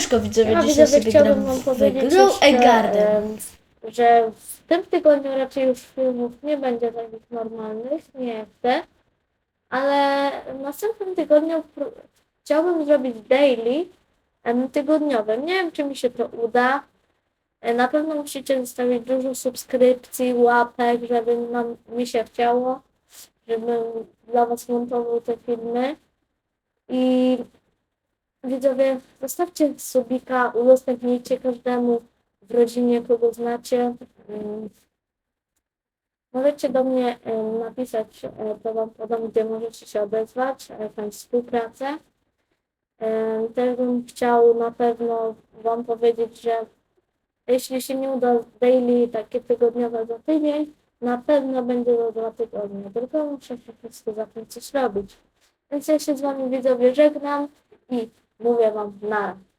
ciężko widzowie Ja dzisiaj sobie gram wam w powiedzieć Grow jeszcze, a Garden. em, że w tym tygodniu raczej już filmów nie będzie takich normalnych, nie chcę, ale w następnym tygodniu chciałbym zrobić daily tygodniowe. Nie wiem, czy mi się to uda. E, Na pewno musicie zostawić dużo subskrypcji, łapek, żeby nam, mi się chciało, żebym dla Was montował te filmy. I widzowie, zostawcie subika, udostępnijcie każdemu w rodzinie, kogo znacie. Mm. Możecie do mnie e, napisać, e, to Wam podam, gdzie możecie się odezwać, e, tam współpracę. E, Też bym chciał na pewno Wam powiedzieć, że jeśli się nie uda daily takie tygodniowe za tydzień, na pewno będzie za dwa tygodnie. Tylko muszę po prostu zacząć coś robić. Więc ja się z Wami widzowie żegnam i mówię Wam na.